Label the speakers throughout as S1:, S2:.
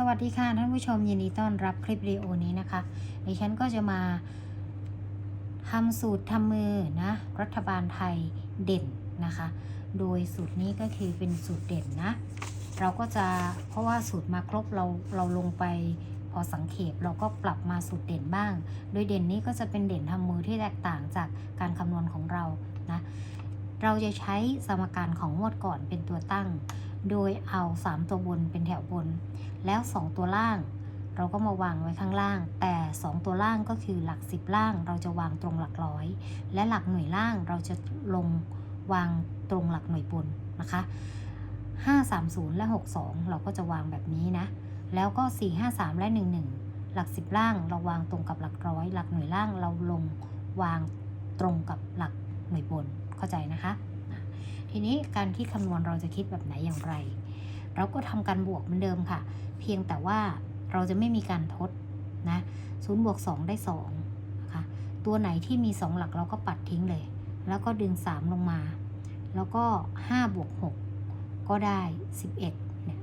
S1: สวัสดีค่ะท่านผู้ชมยินดีต้อนรับคลิปวิดีโอนี้นะคะดิฉันก็จะมาทำสูตรทำมือนะรัฐบาลไทยเด่นนะคะ โดยสูตรนี้ก็คือเป็นสูตรเด่นนะ เราก็จะเพราะว่าสูตรมาครบเราเราลงไปพอสังเขปเราก็ปรับมาสูตรเด่นบ้าง โดยเด่นนี้ก็จะเป็นเด่นทำมือที่แตกต่างจากการคำนวณของเรานะเราจะใช้สมการของงวดก่อนเป็นตัวตั้ง โดยเอา 3 ตัวบนเป็นแถวบน แล้ว 2 ตัวล่าง เราก็มาวางไว้ข้างล่าง แต่ 2 ตัวล่างก็คือหลัก 10 ล่าง เราจะวางตรงหลักร้อย และหลักหน่วยล่างเราจะลงวางตรงหลักหน่วยบนนะคะ 530 และ 62 เราก็จะวางแบบนี้นะ แล้วก็ 453 และ 11 หลัก 10 ล่างเราวางตรงกับหลักร้อย หลักหน่วยล่างเราลงวางตรงกับหลักหน่วยบน เข้าใจนะคะอะ ทีนี้การที่คำนวณเราจะคิดแบบไหนอย่างไร เราก็ทำการบวกเหมือนเดิมค่ะ เพียงแต่ว่าเราจะไม่มีการทดนะ0บวก 2 ได้2นะคะตัวไหนที่มี 2 หลักเราก็ปัดทิ้งเลย แล้วก็ดึง 3 ลงมา แล้วก็5บวก6ก็ได้ 11เนี่ย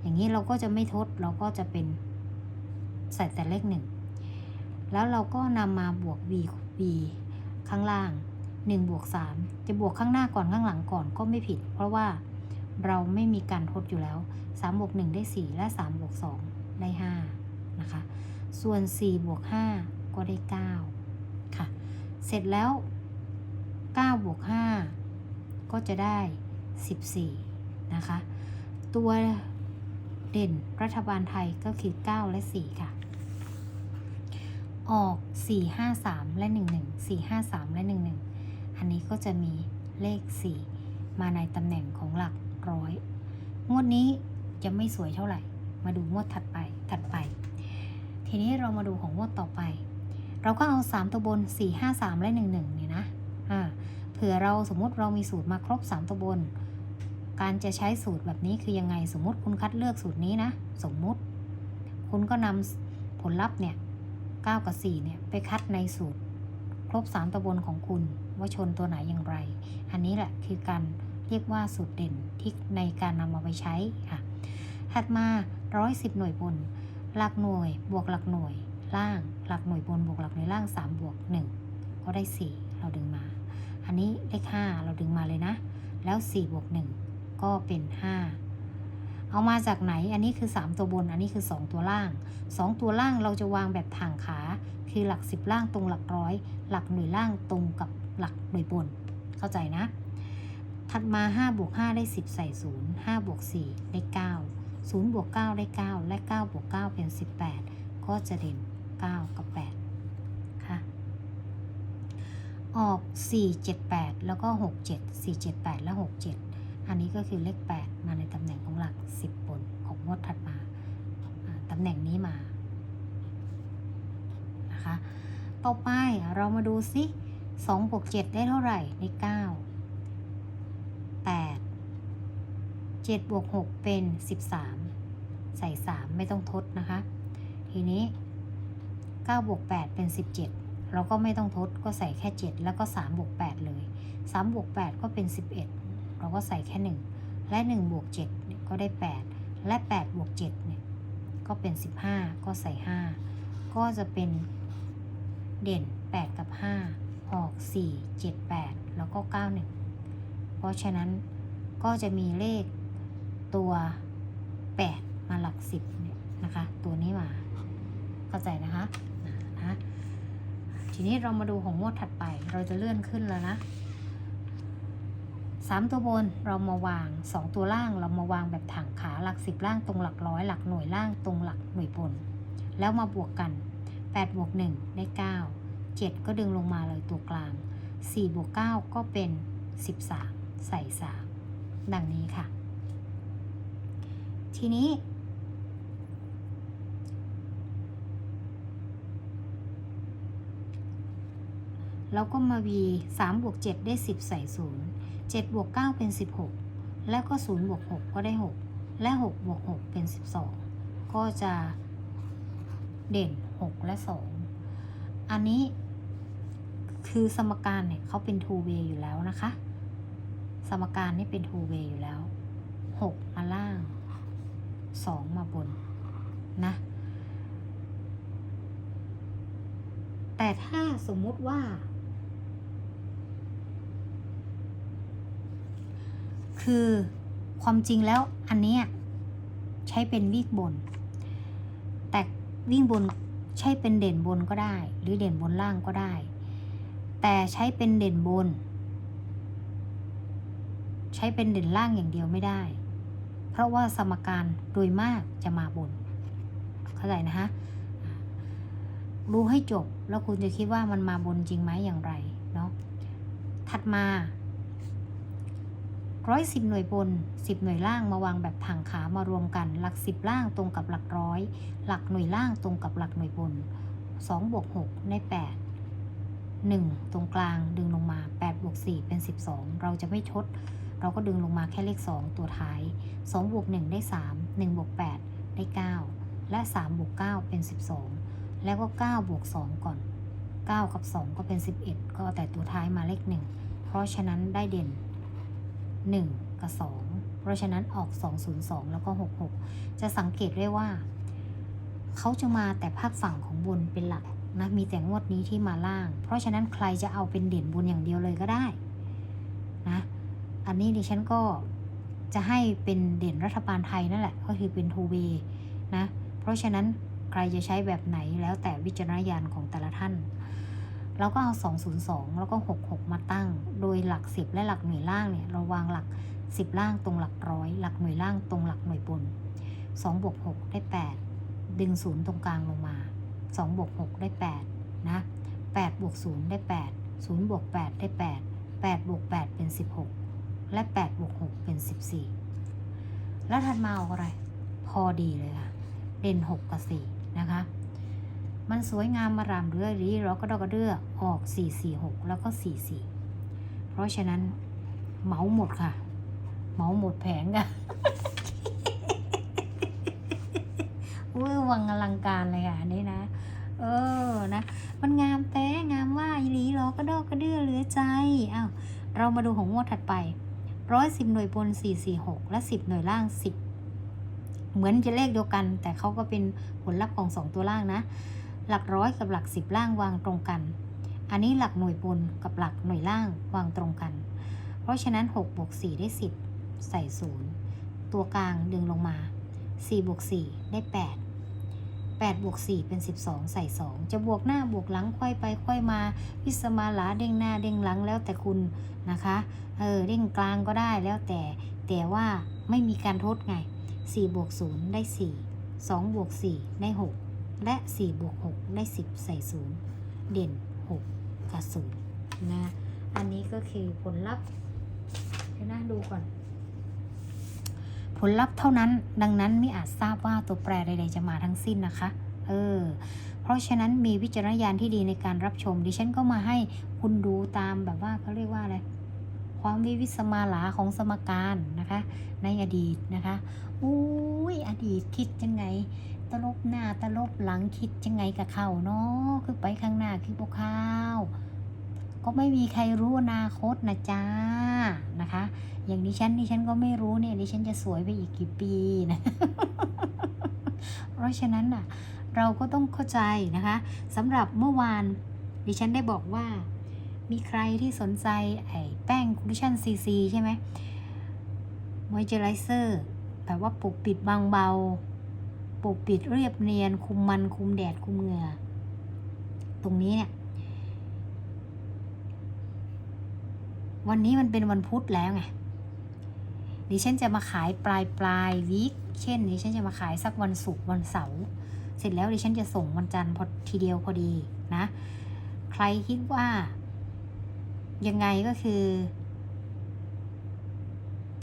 S1: อย่างนี้เราก็จะไม่ทดเราก็จะเป็นใส่แต่เลขหนึ่งแล้วเราก็นำมาบวก v v ข้างล่าง 1บวก3จะบวกข้างหน้าก่อนข้างหลังก่อนก็ไม่ผิด เพราะว่าเราไม่มีการทดอยู่แล้ว3บวก1ได้ 4 และ3บวก2ได้5นะคะ ส่วน4บวก5ก็ได้ 9 ค่ะ เสร็จแล้ว9บวก5ก็จะได้ 14 นะคะ ตัวเด่นรัฐบาลไทยก็คือ 9 และ 4 ค่ะ ออก 4 5 3 และ 11 4 5 3 และ 11 อันนี้ก็จะมีเลข 4 มาในตำแหน่งของหลักร้อย งวดนี้จะไม่สวยเท่าไหร่ มาดูงวดถัดไปถัดไป ทีนี้เรามาดูของงวดต่อไป เราก็เอา 3 ตัวบน 4 5 3 และ 11เนี่ยนะอ่าเผื่อเราสมมติเรามีสูตรมาครบ 3 ตัวบน การจะใช้สูตรแบบนี้คือยังไงสมมติคุณคัดเลือกสูตรนี้นะ สมมุติ คุณก็นำผลลัพธ์เนี่ย9กับ4เนี่ยไปคัดในสูตร ครบ 3ตัวบนของคุณ ว่าชนตัวไหนอย่างไร อันนี้แหละคือการเรียกว่าสูตรเด่นที่ในการนำมาไปใช้ค่ะ ถัดมา110 หน่วยบน หลักหน่วย บวกหลักหน่วย ล่าง หลักหน่วยบน บวกหลักหน่วยล่าง 3 บวก 1 ก็ได้ 4 เราดึงมา อันนี้เลข5เราดึงมาเลยนะ แล้ว 4 บวก 1 ก็เป็น 5 เอามาจากไหน อันนี้คือ 3 ตัวบน อันนี้คือ 2 ตัวล่าง 2 ตัวล่างเราจะวางแบบถ่างขา คือหลัก 10 ล่างตรงหลักร้อย หลักหน่วยล่างตรงกับ หลักหน่วยบน เข้าใจนะ ถัดมา5บวก5ได้ 10 ใส่ 0 5บวก4ได้ 9 0บวก9ได้ 9 และ 9 บวก 9 เป็น 18 ก็จะเด่น 9 กับ 8 ค่ะ ออก 4 7 8 แล้วก็ 6 7 4 7 8 และ 6 7 อันนี้ก็คือเลข 8 มาในตำแหน่งของหลัก 10 บน ของงวดถัดมาอ่าตำแหน่งนี้มา นะคะ ต่อไปเรามาดูซิ 2บวก7ได้เท่าไหร่ได้9 8 7บวก6เป็น 13 ใส่ 3 ไม่ต้องทดนะคะ ทีนี้9บวก8เป็น 17 เราก็ไม่ต้องทดก็ใส่แค่ 7 แล้วก็3บวก8เลย3บวก8ก็เป็น 11 เราก็ใส่แค่ 1 และ1บวก7เนี่ยก็ได้ 8 และ8บวก7เนี่ยก็เป็น 15 ก็ใส่ 5 ก็จะเป็นเด่น 8 กับ 5 ออก 4 7 8 แล้วก็ 9 1 เพราะฉะนั้นก็จะมีเลขตัว 8 มาหลัก 10เนี่ยนะคะ ตัวนี้มา เข้าใจนะคะนะทีนี้เรามาดูของงวดถัดไป เราจะเลื่อนขึ้นแล้วนะสามตัวบนเรามาวางสองตัวล่างเรามาวางแบบถังขาหลักสิบล่างตรงหลักร้อยหลักหน่วยล่างตรงหลักหน่วยบน แล้วมาบวกกัน8บวก1ได้ 9 7 ก็ดึงลงมาเลยตัวกลาง 4 บวก 9 ก็เป็น 13 ใส่ 3 ดังนี้ค่ะ ทีนี้ เราก็มา v 3บวก 7 ได้ 10 ใส่ 0 7 บวก 9 เป็น 16 แล้วก็ 0 บวก 6 ก็ได้ 6 และ 6 บวก 6 เป็น 12 ก็จะเด่น 6 และ 2 อันนี้ คือสมการเนี่ยเขาเป็น two way อยู่แล้วนะคะ สมการนี่เป็น two way อยู่แล้ว 6 มาล่าง 2 มาบนนะ แต่ถ้าสมมติว่า คือความจริงแล้วอันนี้ใช้เป็นวิ่งบน แต่วิ่งบนใช่เป็นเด่นบนก็ได้ หรือเด่นบนล่างก็ได้ แต่ใช้เป็นเด่นบน ใช้เป็นเด่นล่างอย่างเดียวไม่ได้ เพราะว่าสมการโดยมากจะมาบน เข้าใจนะฮะรู้ให้จบแล้วคุณจะคิดว่ามันมาบนจริงไหมอย่างไรเนาะถัดมาร้อยสิบหน่วยบนสิบหน่วยล่างมาวางแบบทางขามารวมกัน หลักสิบล่างตรงกับหลักร้อย หลักหน่วยล่างตรงกับหลักหน่วยบนสองบวกหกได้แปด หนึ่งตรงกลางดึงลงมาแปดบวกสี่เป็นสิบสองเราจะไม่ชด เราก็ดึงลงมาแค่เลขสองตัวท้ายสองบวกหนึ่งได้สามหนึ่งบวกแปดได้เก้าและสามบวกเก้าเป็นสิบสองแล้วก็9บวก2ก่อน 9 กับ 2 ก็เป็น 11 ก็เอาแต่ตัวท้ายมาเลข 1 เพราะฉะนั้นได้เด่น 1 กับ 2 เพราะฉะนั้นออก 202 แล้วก็ 66 จะสังเกตได้ว่า เขาจะมาแต่ภาคฝั่งของบนเป็นหลัก นะมีแต่งวดนี้ที่มาล่าง เพราะฉะนั้นใครจะเอาเป็นเด่นบนอย่างเดียวเลยก็ได้นะอันนี้ดิฉันก็จะให้เป็นเด่นรัฐบาลไทยนั่นแหละ ก็คือเป็นทูเวนะเพราะฉะนั้นใครจะใช้แบบไหนแล้วแต่วิจารณญาณของแต่ละท่านเราก็เอา 202 แล้วก็ 66 มาตั้ง โดยหลัก 10 และหลักหน่วยล่างเนี่ย เราวางหลัก 10 ล่างตรงหลักร้อย หลักหน่วยล่างตรงหลักหน่วยบน2บวก6ได้ 8 ดึง 0 ตรงกลางลงมา 2บวก6ได้8นะ8บวก0ได้ 8 0บวก8ได้ 8 8บวก8เป็น 16 และ8บวก6เป็น 14 แล้วถัดมาออกอะไร พอดีเลยค่ะ เด่น 6 กับ 4 นะคะ มันสวยงามมารามเรื่อยรีเราก็ดอกกระเดือออก 4 4 6 แล้วก็ 4 4 เพราะฉะนั้นเหมาหมดค่ะ เหมาหมดแผงค่ะ เวังอลังการเลยค่ะอันนี้นะ เออนะ มันงามแต่งามว่าอีหลีเราก็ดอกกระเดือเหลือใจอ้าวเรามาดูของงวดถัดไปร้อยสิบหน่วยบนสี่สี่หกและสิบหน่วยล่างสิบเหมือนจะเลขเดียวกัน แต่เขาก็เป็นผลลัพธ์ของสองตัวล่างนะ หลักร้อยกับหลักสิบล่างวางตรงกัน อันนี้หลักหน่วยบนกับหลักหน่วยล่างวางตรงกัน เพราะฉะนั้น6บวก4ได้10 ใส่ 0 ตัวกลางดึงลงมา4บวก4ได้ 8 8บวก4เป็น 12 ใส่ 2 จะบวกหน้าบวกหลังค่อยไปค่อยมาพิสมาหลาเด้งหน้าเด้งหลังแล้วแต่คุณนะคะเออเด้งกลางก็ได้แล้วแต่แต่ว่าไม่มีการทดไง4บวก0ได้ 4 2บวก4ได้ 6 และ4บวก6ได้ 10 ใส่ 0 เด่น 6 กับ0นะ อันนี้ก็คือผลลัพธ์เดี๋ยวนะดูก่อน ผลลัพธ์เท่านั้น ดังนั้นไม่อาจทราบว่าตัวแปรใดๆจะมาทั้งสิ้นนะคะ เออ เพราะฉะนั้นมีวิจารณญาณที่ดีในการรับชม ดิฉันก็มาให้คุณดูตามแบบว่าเขาเรียกว่าอะไร ความวิวิสมาหลาของสมการนะคะ ในอดีตนะคะ อุ้ยอดีตคิดยังไง ตลบหน้าตลบหลังคิดยังไงกับเขาเนาะคือไปข้างหน้าคือพวกข้าว ก็ไม่มีใครรู้อนาคตนะจ้านะคะ อย่างดิฉันดิฉันก็ไม่รู้เนี่ยดิฉันจะสวยไปอีกกี่ปีนะเพราะฉะนั้นน่ะเราก็ต้องเข้าใจนะคะสำหรับเมื่อวานดิฉันได้บอกว่า มีใครที่สนใจไอ้แป้งคุชชั่นซีซีใช่ไหมมอยเจอไรเซอร์แบบว่าปกปิดบางเบา ปกปิดเรียบเนียน คุมมันคุมแดดคุมเหงื่อ ตรงนี้เนี่ย วันนี้มันเป็นวันพุธแล้วไงดิฉันจะมาขายปลายปลายวีคเช่นดิฉันจะมาขายสักวันศุกร์วันเสาร์เสร็จแล้วดิฉันจะส่งวันจันทร์พอทีเดียวพอดีนะ ใครคิดว่า ยังไงก็คือ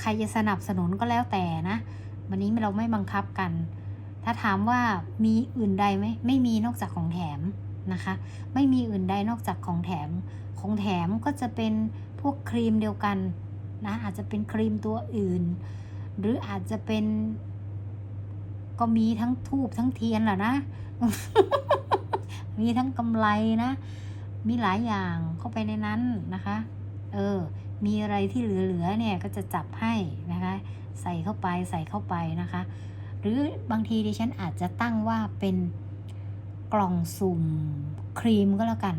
S1: ใครจะสนับสนุนก็แล้วแต่นะ วันนี้เราไม่บังคับกัน ถ้าถามว่ามีอื่นใดไหมไม่มีนอกจากของแถมนะคะ ไม่มีอื่นใดนอกจากของแถม ของแถมก็จะเป็น พวกครีมเดียวกันนะอาจจะเป็นครีมตัวอื่น หรืออาจจะเป็น ก็มีทั้งทูบทั้งเทียนแหละนะ มีทั้งกำไรนะ มีหลายอย่างเข้าไปในนั้นนะคะ เออ มีอะไรที่เหลือๆเนี่ยก็จะจับให้นะคะ ใส่เข้าไปใส่เข้าไปนะคะ หรือบางทีดิฉันอาจจะตั้งว่าเป็นกล่องสุ่มครีมก็แล้วกัน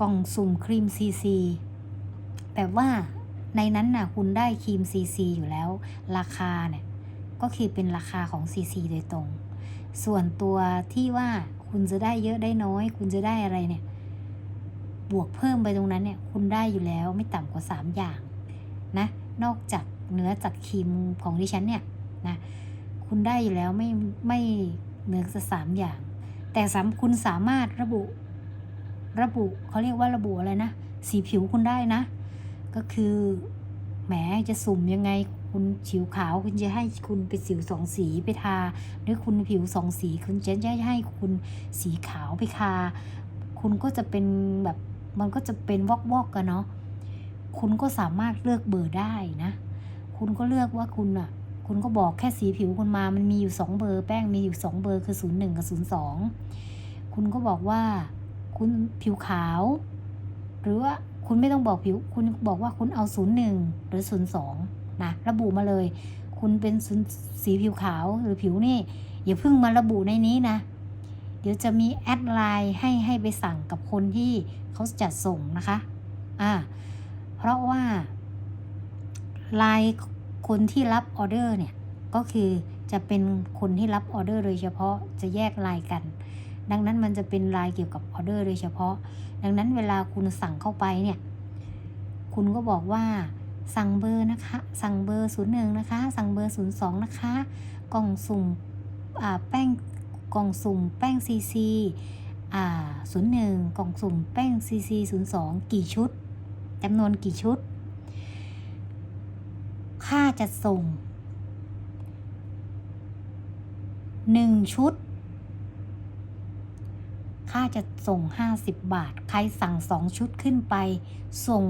S1: กล่องสุ่มครีมซีซีแบบว่าในนั้นน่ะคุณได้ครีมซีซีอยู่แล้ว ราคาเนี่ยก็คือเป็นราคาของซีซีโดยตรง ส่วนตัวที่ว่าคุณจะได้เยอะได้น้อย คุณจะได้อะไรเนี่ย บวกเพิ่มไปตรงนั้นเนี่ย คุณได้อยู่แล้วไม่ต่ำกว่า 3 อย่างนะ นอกจากเนื้อจากครีมของดิฉันเนี่ยนะคุณได้อยู่แล้วไม่ไม่เนื้อจากสามอย่าง แต่สามคุณสามารถระบุ ระบุเขาเรียกว่าระบุอะไรนะ สีผิวคุณได้นะ ก็คือแหมจะสุ่มยังไงคุณผิวขาวคุณจะให้คุณไปสิวสองสีไปทา หรือคุณผิวสองสีคุณจะจะให้คุณสีขาวไปทา คุณก็จะเป็นแบบมันก็จะเป็นวอกวอกกันเนาะคุณก็สามารถเลือกเบอร์ได้นะ คุณก็เลือกว่าคุณอะคุณก็บอกแค่สีผิวคุณมา มันมีอยู่สองเบอร์ แป้งมีอยู่สองเบอร์คือศูนย์หนึ่งกับศูนย์สองคุณก็บอกว่า คุณผิวขาว หรือว่าคุณไม่ต้องบอกผิว คุณบอกว่าคุณเอาศูนย์หนึ่งหรือศูนย์สองนะระบุมาเลย คุณเป็นศูนย์สีผิวขาวหรือผิวนี่อย่าเพิ่งมาระบุในนี้นะ เดี๋ยวจะมีแอดไลน์ให้ให้ไปสั่งกับคนที่เขาจัดส่งนะคะอ่าเพราะว่าไลน์คนที่รับออเดอร์เนี่ยก็คือจะเป็นคนที่รับออเดอร์โดยเฉพาะจะแยกไลน์กัน ดังนั้นมันจะเป็นลน์เกี่ยวกับออเดอร์โดยเฉพาะ ดังนั้นเวลาคุณสั่งเข้าไปเนี่ย คุณก็บอกว่าสั่งเบอร์นะคะ สั่งเบอร์ศูนย์หนึ่งนะคะ สั่งเบอร์ศูนย์สองนะคะ กล่องสุ่มแป้งกล่องสุ่มแป้งซีซีศูนย์หนึ่งกล่องสุ่มแป้งซีซีศูนย์สองกี่ชุดจำนวนกี่ชุด ค่าจัดส่งหนึ่งชุด ค่าจะส่ง 50 บาท ใครสั่ง2ชุดขึ้นไป ส่ง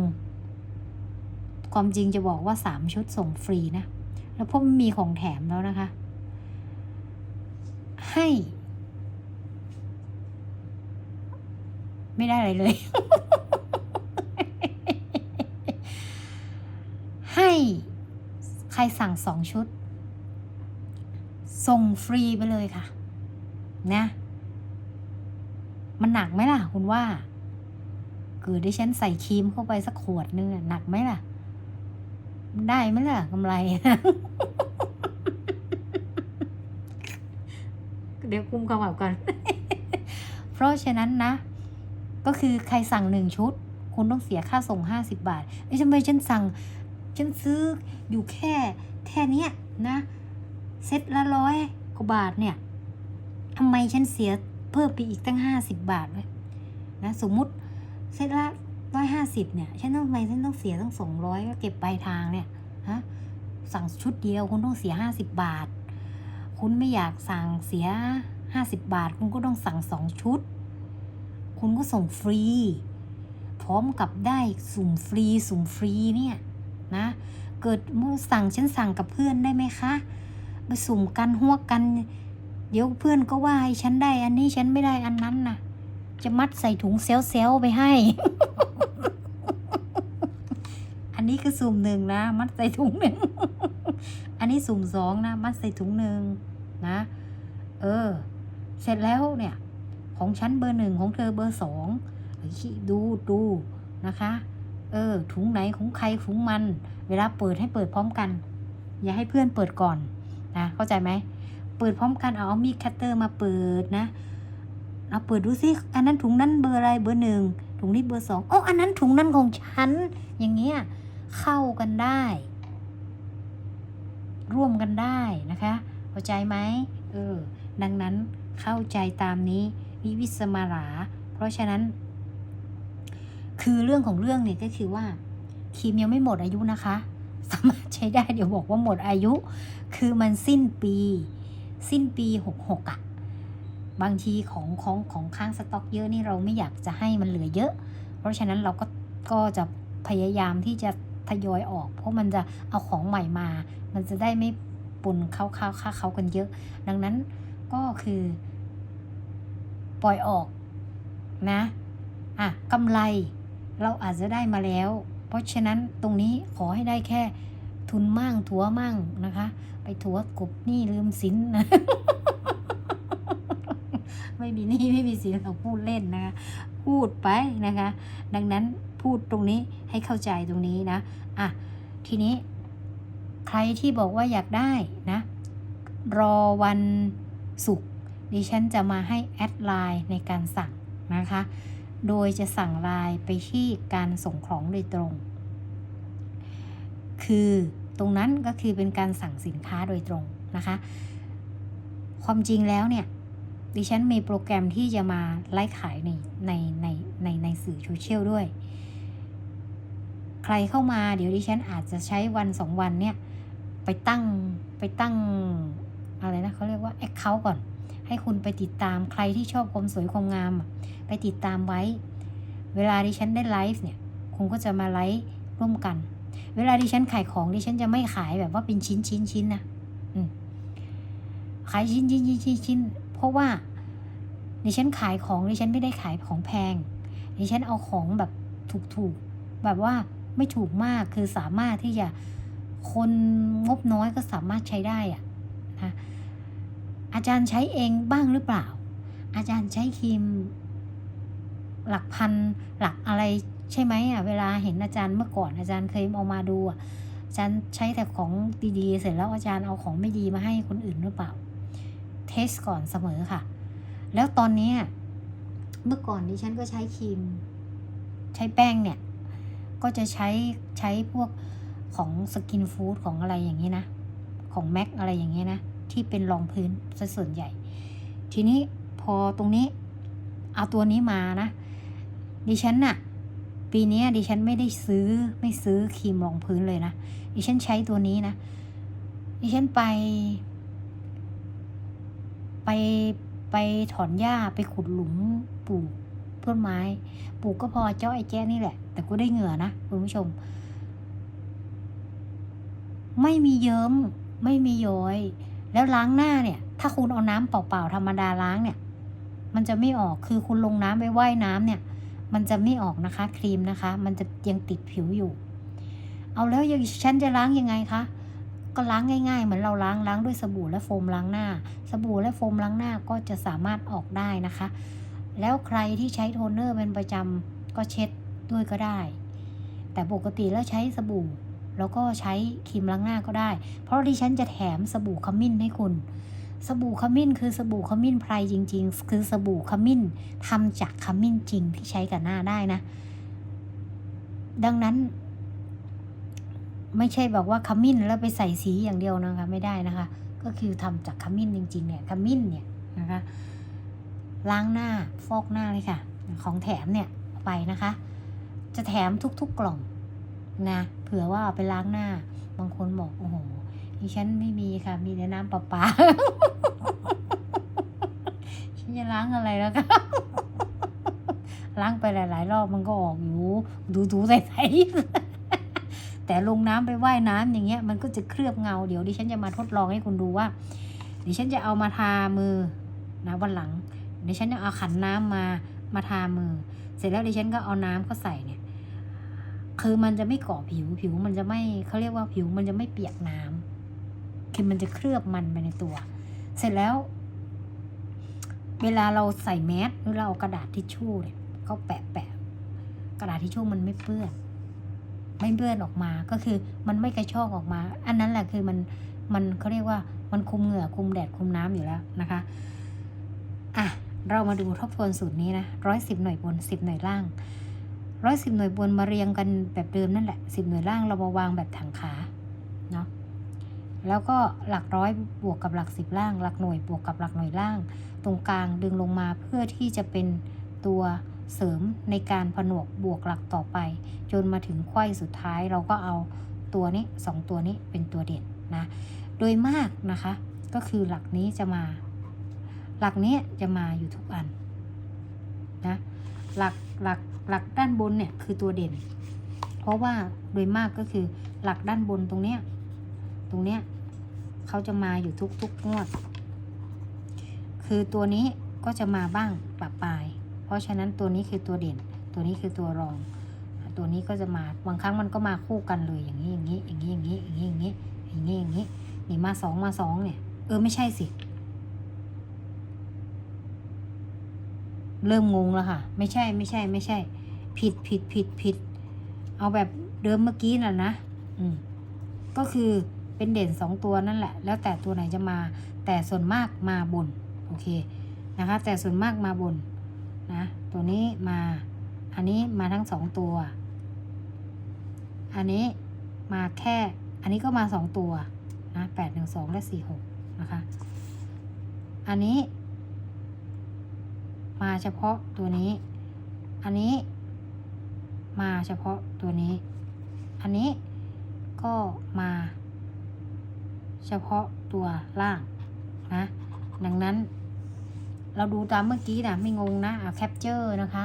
S1: ความจริงจะบอกว่า 3 ชุดส่งฟรีนะ แล้วพวกมีของแถมแล้วนะคะ ให้ ไม่ได้อะไรเลย ให้ใครสั่งสองชุด ส่งฟรีไปเลยค่ะ นะ มันหนักไหมล่ะ คุณว่าเกิดดิฉันใส่ครีมเข้าไปสักขวดนึงหนักไหมล่ะ ได้ไหมล่ะกำไร เดี๋ยวคุมคำแบบก่อน เพราะฉะนั้นนะ ก็คือใครสั่งหนึ่งชุด คุณต้องเสียค่าส่งห้าสิบบาทเอ้ทำไมฉันสั่ง ฉันซื้ออยู่แค่ แค่เนี้ยนะ เซ็ตละร้อยกว่าบาทเนี่ยทำไมฉันเสีย เพิ่มไปอีกตั้งห้าสิบบาทเลยนะสมมุติเซ็ตละร้อยห้าสิบเนี่ยฉันต้องไมฉันต้องเสียตั้งสองร้อยก็เก็บปลายทางเนี่ยฮะสั่งชุดเดียวคุณต้องเสียห้าสิบบาท คุณไม่อยากสั่งเสียห้าสิบบาท คุณก็ต้องสั่งสองชุด คุณก็ส่งฟรี พร้อมกับได้สุ่มฟรีสุ่มฟรีเนี่ยนะเกิดมสั่งฉันสั่งกับเพื่อนได้ไหมคะ ไปสุ่มกันหัวกัน ดี๋ยวเพื่อนก็ว่าให้ฉันได้ อันนี้ฉันไม่ได้อันนั้นนะจะมัดใส่ถุงเซลเซลไปให้ อันนี้คือสุ่มหนึ่งนะ มัดใส่ถุงหนึ่ง อันนี้สุ่มสองนะ มัดใส่ถุงหนึ่งนะ เออ เสร็จแล้วเนี่ย ของฉันเบอร์หนึ่งของเธอเบอร์สองดูดูนะคะ เออ ถุงไหนของใครถุงมัน เวลาเปิดให้เปิดพร้อมกัน อย่าให้เพื่อนเปิดก่อนนะ เข้าใจไหม เปิดพร้อมกันเอาเอามีดคัตเตอร์มาเปิดนะเอาเปิดดูสิอันนั้นถุงนั้นเบอร์อะไรเบอร์หนึ่งถุงนี้เบอร์สองโอ้อันนั้นถุงนั้นของฉัน อย่างเงี้ยเข้ากันได้ ร่วมกันได้นะคะเข้าใจไหมเออดังนั้นเข้าใจตามนี้วิวิสมารา เพราะฉะนั้น คือเรื่องของเรื่องเนี่ยก็คือว่าครีมยังไม่หมดอายุนะคะ สามารถใช้ได้เดี๋ยวบอกว่าหมดอายุ คือมันสิ้นปี สิ้นปีหกหกอะบางทีของของของค้างสต็อกเยอะนี่เราไม่อยากจะให้มันเหลือเยอะ เพราะฉะนั้นเราก็ก็จะพยายามที่จะทยอยออก เพราะมันจะเอาของใหม่มา มันจะได้ไม่ปนเข้าเข้าค่าเขากันเยอะ ดังนั้นก็คือ ปล่อยออกนะอะกำไรเราอาจจะได้มาแล้ว เพราะฉะนั้นตรงนี้ขอให้ได้แค่ ทุนมั่งถัวมั่งนะคะ ไปถัวกบหนี่ลืมสินนะไม่มีหนี้ไม่มีสินเราพูดเล่นนะคะ พูดไปนะคะ ดังนั้นพูดตรงนี้ให้เข้าใจตรงนี้นะอะทีนี้ ใครที่บอกว่าอยากได้นะ รอวันศุกร์ดิฉันจะมาให้แอดไลน์ในการสั่งนะคะ โดยจะสั่งไลน์ไปที่การส่งของโดยตรง คือตรงนั้นก็คือเป็นการสั่งสินค้าโดยตรงนะคะ ความจริงแล้วเนี่ย ดิฉันมีโปรแกรมที่จะมาไลฟ์ขายในในในในในสื่อโซเชียลด้วย ใครเข้ามาเดี๋ยวดิฉันอาจจะใช้วันสองวันเนี่ย ไปตั้งไปตั้งอะไรนะเขาเรียกว่าแอคเคาท์ก่อน ให้คุณไปติดตามใครที่ชอบความสวยความงาม ไปติดตามไว้ เวลาดิฉันได้ไลฟ์เนี่ย คุณก็จะมาไลฟ์ร่วมกัน เวลาดิฉันขายของดิฉันจะไม่ขายแบบว่าเป็นชิ้นชิ้นชิ้นนะขายชิ้นชิ้นชิ้นชิ้นชิ้นเพราะว่าดิฉันขายของดิฉันไม่ได้ขายของแพงดิฉันเอาของแบบถูกๆแบบว่าไม่ถูกมากคือสามารถที่จะคนงบน้อยก็สามารถใช้ได้อะนะอาจารย์ใช้เองบ้างหรือเปล่า อาจารย์ใช้ครีม หลักพันหลักอะไร ใช่ไหมอะเวลาเห็นอาจารย์เมื่อก่อนอาจารย์เคยเอามาดูอะอาจารย์ใช้แต่ของดีๆ เสร็จแล้วอาจารย์เอาของไม่ดีมาให้คนอื่นหรือเปล่า เทสก่อนเสมอค่ะ แล้วตอนนี้เมื่อก่อนดิฉันก็ใช้ครีม ใช้แป้งเนี่ย ก็จะใช้ใช้พวกของสกินฟู้ดของอะไรอย่างนี้นะ ของแม็กอะไรอย่างนี้นะ ที่เป็นรองพื้นซะส่วนใหญ่ ทีนี้พอตรงนี้ เอาตัวนี้มานะ ดิฉันน่ะ ปีนี้ดิฉันไม่ได้ซื้อไม่ซื้อครีมรองพื้นเลยนะ ดิฉันใช้ตัวนี้นะ ดิฉันไป ไปไปถอนหญ้าไปขุดหลุมปลูกต้นไม้ ปลูกก็พอเจ้าไอ้แจ้นี่แหละ แต่ก็ได้เหงื่อนะคุณผู้ชม ไม่มีเยิ้มไม่มีย้อย แล้วล้างหน้าเนี่ย ถ้าคุณเอาน้ำเปล่าๆธรรมดาล้างเนี่ย มันจะไม่ออกคือคุณลงน้ำไปว่ายน้ำเนี่ย มันจะไม่ออกนะคะครีมนะคะ มันจะยังติดผิวอยู่ เอาแล้วยังฉันจะล้างยังไงคะก็ล้างง่ายๆ เหมือนเราล้างล้างด้วยสบู่และโฟมล้างหน้า สบู่และโฟมล้างหน้าก็จะสามารถออกได้นะคะ แล้วใครที่ใช้โทนเนอร์เป็นประจำก็เช็ดด้วยก็ได้ แต่ปกติแล้วใช้สบู่ แล้วก็ใช้ครีมล้างหน้าก็ได้ เพราะดิฉันจะแถมสบู่ขมิ้นให้คุณ สบู่ขมิ้นคือสบู่ขมิ้นไพรจริง ๆ คือสบู่ขมิ้นทำจากขมิ้นจริงที่ใช้กับหน้าได้นะ ดังนั้น ไม่ใช่บอกว่าขมิ้นแล้วไปใส่สีอย่างเดียวนะคะไม่ได้นะคะ ก็คือทำจากขมิ้นจริง ๆ เนี่ยขมิ้นเนี่ยนะคะล้างหน้าฟอกหน้าเลยค่ะ ของแถมเนี่ยไปนะคะ จะแถมทุกๆกล่องนะเผื่อว่าเอาไปล้างหน้า บางคนบอกโอ้โห ดิฉันไม่มีค่ะ มีแต่น้ำประปาฉันจะล้างอะไรแล้วคะล้างไปหลาย ๆ รอบมันก็ออกอยู่ดูดูใสๆแต่ลงน้ำไปว่ายน้ำอย่างเงี้ย มันก็จะเคลือบเงาเดี๋ยวดิฉันจะมาทดลองให้คุณดูว่าดิฉันจะเอามาทามือนะวันหลังดิฉันจะเอาขันน้ำมามาทามือ เสร็จแล้วดิฉันก็เอาน้ำเข้าใส่เนี่ย คือมันจะไม่เกาะผิวผิวมันจะไม่เขาเรียกว่าผิวมันจะไม่เปียกน้ำ คือมันจะเคลือบมันไปในตัว เสร็จแล้ว เวลาเราใส่แมสหรือเราเอากระดาษทิชชู่เนี่ยก็แปะแปะกระดาษทิชชู่มันไม่เปื้อนไม่เปื้อนออกมาก็คือมันไม่กระชอกออกมา อันนั้นแหละคือมันมันเขาเรียกว่ามันคุมเหงื่อคุมแดดคุมน้ำอยู่แล้วนะคะอะเรามาดูทบทวนสูตรนี้นะร้อยสิบหน่วยบนสิบหน่วยล่างร้อยสิบหน่วยบนมาเรียงกันแบบเดิมนั่นแหละสิบหน่วยล่างเรามาวางแบบถังขา แล้วก็หลักร้อยบวกกับหลักสิบล่าง หลักหน่วยบวกกับหลักหน่วยล่าง ตรงกลางดึงลงมาเพื่อที่จะเป็นตัวเสริมในการผนวกบวกหลักต่อไป จนมาถึงไขว้สุดท้ายเราก็เอาตัวนี้สองตัวนี้เป็นตัวเด่นนะ โดยมากนะคะก็คือหลักนี้จะมา หลักนี้จะมาอยู่ทุกอันนะหลักหลักหลักด้านบนเนี่ยคือตัวเด่น เพราะว่าโดยมากก็คือหลักด้านบนตรงเนี้ยตรงเนี้ย เขาจะมาอยู่ทุกทุกงวด คือตัวนี้ก็จะมาบ้างปะปลาย เพราะฉะนั้นตัวนี้คือตัวเด่น ตัวนี้คือตัวรอง ตัวนี้ก็จะมา บางครั้งมันก็มาคู่กันเลยอย่างนี้อย่างนี้อย่างนี้อย่างนี้อย่างนี้อย่างนี้อย่างนี้อย่างนี้นี่มาสองมาสองเนี่ย เออไม่ใช่สิ เริ่มงงแล้วค่ะ ไม่ใช่ไม่ใช่ไม่ใช่ ผิดผิดผิดผิด เอาแบบเดิมเมื่อกี้น่ะนะ อืม ก็คือ เป็นเด่นสองตัวนั่นแหละ แล้วแต่ตัวไหนจะมา แต่ส่วนมากมาบน โอเค นะคะ แต่ส่วนมากมาบน นะ ตัวนี้มา อันนี้มาทั้งสองตัว อันนี้มาแค่ อันนี้ก็มาสองตัว นะแปดหนึ่งสองและสี่หกนะคะ อันนี้ มาเฉพาะตัวนี้ อันนี้ มาเฉพาะตัวนี้ อันนี้ก็มา เฉพาะตัวล่างนะ ดังนั้น เราดูตามเมื่อกี้นะไม่งงนะแคปเจอร์นะคะ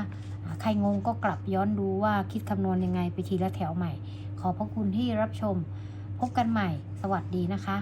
S1: ใครงงก็กลับย้อนดูว่าคิดคำนวณยังไงไปทีละแถวใหม่ ขอพระคุณที่รับชม พบกันใหม่ สวัสดีนะคะ